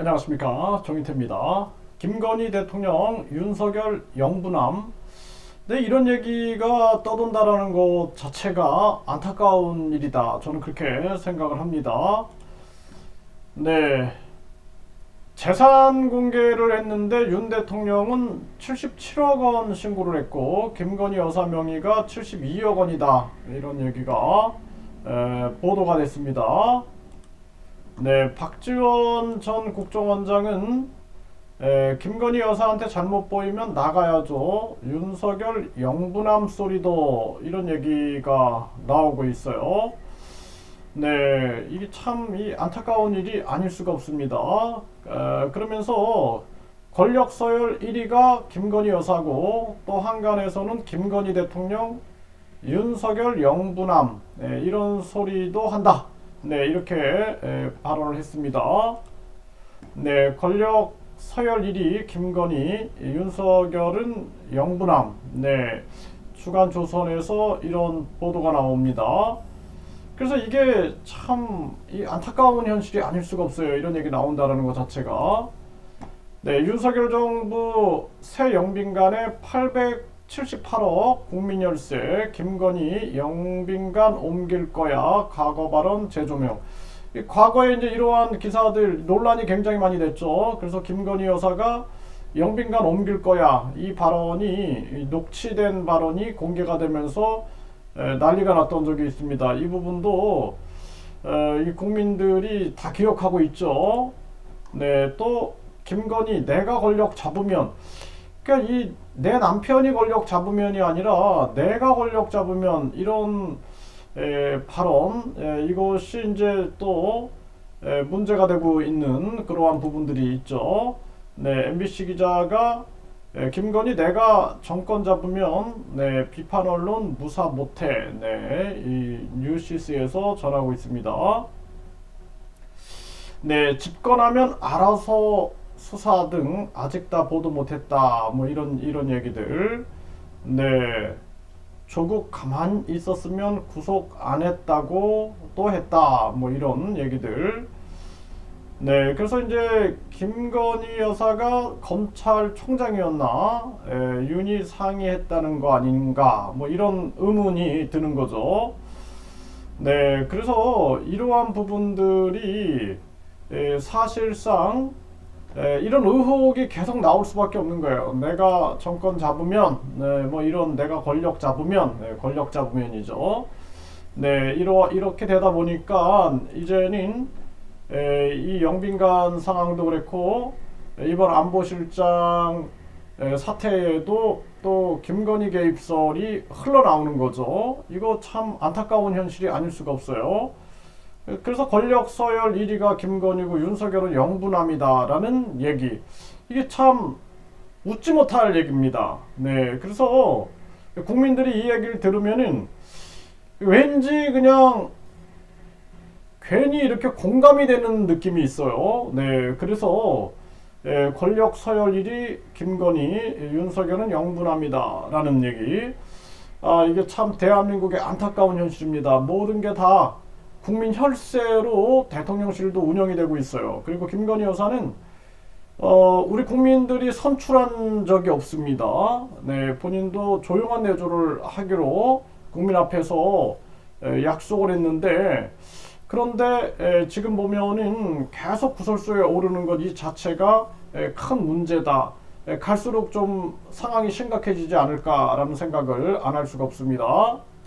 안녕하십니까 정인태입니다. 김건희 대통령 윤석열 영부남 네 이런 얘기가 떠돈다라는 것 자체가 안타까운 일이다. 저는 그렇게 생각을 합니다. 네 재산 공개를 했는데 윤 대통령은 77억 원 신고를 했고 김건희 여사 명의가 72억 원이다 이런 얘기가 에, 보도가 됐습니다. 네, 박지원 전 국정원장은 에, 김건희 여사한테 잘못 보이면 나가야죠. 윤석열 영부남 소리도 이런 얘기가 나오고 있어요. 네, 이게 참 이 안타까운 일이 아닐 수가 없습니다. 에, 그러면서 권력 서열 1위가 김건희 여사고 또 한간에서는 김건희 대통령 윤석열 영부남 네, 이런 소리도 한다. 네 이렇게 에, 발언을 했습니다. 네 권력 서열 1위 김건희 윤석열은 영부남 네 주간 조선에서 이런 보도가 나옵니다. 그래서 이게 참이 안타까운 현실이 아닐 수가 없어요. 이런 얘기 나온다라는 것 자체가 네 윤석열 정부 새 영빈관에 878억 국민 열세 김건희 영빈관 옮길 거야. 과거 발언 재조명. 이 과거에 이제 이러한 기사들 논란이 굉장히 많이 됐죠. 그래서 김건희 여사가 영빈관 옮길 거야. 이 발언이 이 녹취된 발언이 공개가 되면서 에, 난리가 났던 적이 있습니다. 이 부분도 에, 이 국민들이 다 기억하고 있죠. 네또 김건희 내가 권력 잡으면 그러니까 이 내 남편이 권력 잡으면이 아니라 내가 권력 잡으면 이런 에, 발언 에, 이것이 이제 또 에, 문제가 되고 있는 그러한 부분들이 있죠. 네, MBC 기자가 에, 김건희 내가 정권 잡으면 네, 비판 언론 무사 못해. 네, 이 뉴시스에서 전하고 있습니다. 네, 집권하면 알아서 수사 등 아직 다 보도 못했다. 뭐 이런 이런 얘기들. 네. 조국 가만 있었으면 구속 안 했다고 또 했다. 뭐 이런 얘기들. 네, 그래서 이제 김건희 여사가 검찰총장이었나 에, 윤희 상의했다는 거 아닌가 뭐 이런 의문이 드는 거죠. 네, 그래서 이러한 부분들이 에, 사실상 에, 이런 의혹이 계속 나올 수밖에 없는 거예요. 내가 정권 잡으면, 네, 뭐 이런 내가 권력 잡으면, 네, 권력 잡으면이죠. 네, 이러, 이렇게 되다 보니까 이제는 에, 이 영빈관 상황도 그렇고 에, 이번 안보실장 에, 사태에도 또 김건희 개입설이 흘러나오는 거죠. 이거 참 안타까운 현실이 아닐 수가 없어요. 그래서 권력 서열 1위가 김건희고 윤석열은 영부남이다라는 얘기. 이게 참 웃지 못할 얘기입니다. 네, 그래서 국민들이 이 얘기를 들으면은 왠지 그냥 괜히 이렇게 공감이 되는 느낌이 있어요. 네, 그래서 예, 권력 서열 1위 김건희, 윤석열은 영부남이다라는 얘기. 아, 이게 참 대한민국의 안타까운 현실입니다. 모든 게 다 국민 혈세로 대통령실도 운영이 되고 있어요. 그리고 김건희 여사는 어, 우리 국민들이 선출한 적이 없습니다. 네, 본인도 조용한 내조를 하기로 국민 앞에서 에, 약속을 했는데 그런데 에, 지금 보면은 계속 구설수에 오르는 것 이 자체가 에, 큰 문제다. 에, 갈수록 좀 상황이 심각해지지 않을까라는 생각을 안 할 수가 없습니다.